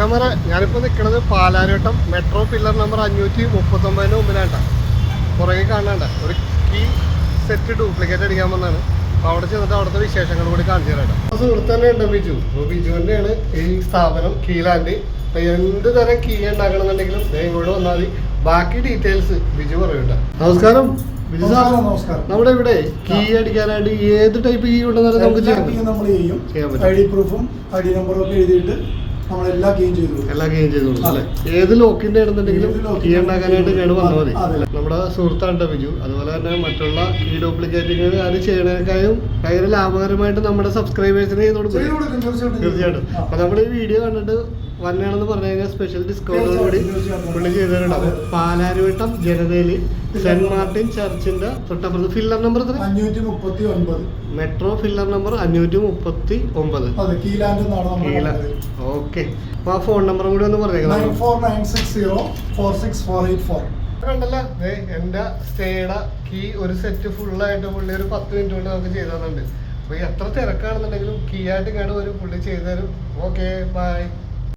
Camera ഞാനിപ്പോൾ നിൽക്കുന്നത് Palarivattom metro pillar number അഞ്ഞൂറ്റി മുപ്പത്തൊമ്പതിന് മുമ്പിലാണ്ട പുറകെ കാണാണ്ട ഒരു കീ സെറ്റ് ഡ്യൂപ്ലിക്കേറ്റ് അടിക്കാൻ വന്നാണ്. അപ്പോൾ അവിടെ ചെന്നിട്ട് അവിടുത്തെ വിശേഷങ്ങൾ കൂടി കാണിച്ചു തരാം സുഹൃത്ത് തന്നെ ഉണ്ട് ബിജു. അപ്പോൾ ബിജു തന്നെയാണ് ഈ സ്ഥാപനം കീലാൻഡ് അപ്പോൾ എന്ത് തരം കീ ഉണ്ടാക്കണമെന്നുണ്ടെങ്കിലും ദയം ഇങ്ങോട്ട് വന്നാൽ മതി. ബാക്കി ഡീറ്റെയിൽസ് ബിജു പറയൂട്ടോ നമസ്കാരം. നമസ്കാരം. നമ്മുടെ ഇവിടെ കീ അടിക്കാനായിട്ട് ഏത് ടൈപ്പ് കീ ഉണ്ടെന്നാലും നമുക്ക് ചെയ്യാം. ചെയ്യാൻ പറ്റും. ഐ ഡി പ്രൂഫും ഐ ഡി നമ്പറും ഒക്കെ എഴുതിയിട്ട് നമ്മൾ എല്ലാ ചെയ്തു കൊടുക്കും. എല്ലാ ഗെയിം ചെയ്ത് കൊടുക്കും അല്ലേ? ഏത് ലോക്കിന്റെ ആണെന്നുണ്ടെങ്കിലും കീ ഉണ്ടാക്കാനായിട്ട് കേട് വന്നാൽ മതി. നമ്മുടെ സുഹൃത്താണ് ബിജു. അതുപോലെ തന്നെ മറ്റുള്ള ഈ ഡ്യൂപ്ലിക്കേറ്റിംഗ് അത് ചെയ്യണേക്കാളും ഭയങ്കര ലാഭകരമായിട്ട് നമ്മുടെ സബ്സ്ക്രൈബേഴ്സിനെ ചെയ്ത് കൊടുക്കും. തീർച്ചയായിട്ടും. അപ്പൊ നമ്മുടെ ഈ വീഡിയോ കണ്ടിട്ട് വന്നാണെന്ന് പറഞ്ഞു കഴിഞ്ഞാൽ സ്പെഷ്യൽ ഡിസ്കൗണ്ട് കൂടി പുള്ളി ചെയ്തിട്ടുണ്ട്. അപ്പൊ. പാലാരിവട്ടം ജനതയിൽ സെന്റ് മാർട്ടിൻ ചർച്ചിന്റെ തൊട്ടപ്പുറത്ത്. ഫില്ലർ നമ്പർ എത്ര അഞ്ഞൂറ്റി മുപ്പത്തി ഒൻപത് മെട്രോ ഫില്ലർ നമ്പർ അഞ്ഞൂറ്റി മുപ്പത്തി ഒമ്പത് ഓക്കെ അപ്പൊ ആ ഫോൺ നമ്പർ കൂടി ഒന്ന് പറഞ്ഞേക്കാം. Four nine six zero four six four eight four. കണ്ടല്ലോ ദേ എന്റെ സ്റ്റേയുടെ കീ ഒരു സെറ്റ് ഫുള്ളായിട്ട് പുള്ളി ഒരു പത്ത് മിനിറ്റ് കൊണ്ട് നമുക്ക് ചെയ്തു തന്നിട്ടുണ്ട് അപ്പൊ എത്ര തിരക്കാണെന്നുണ്ടെങ്കിലും കീ ആയിട്ട് കാണും ഒരു പുള്ളി ചെയ്തു തരും. Okay bye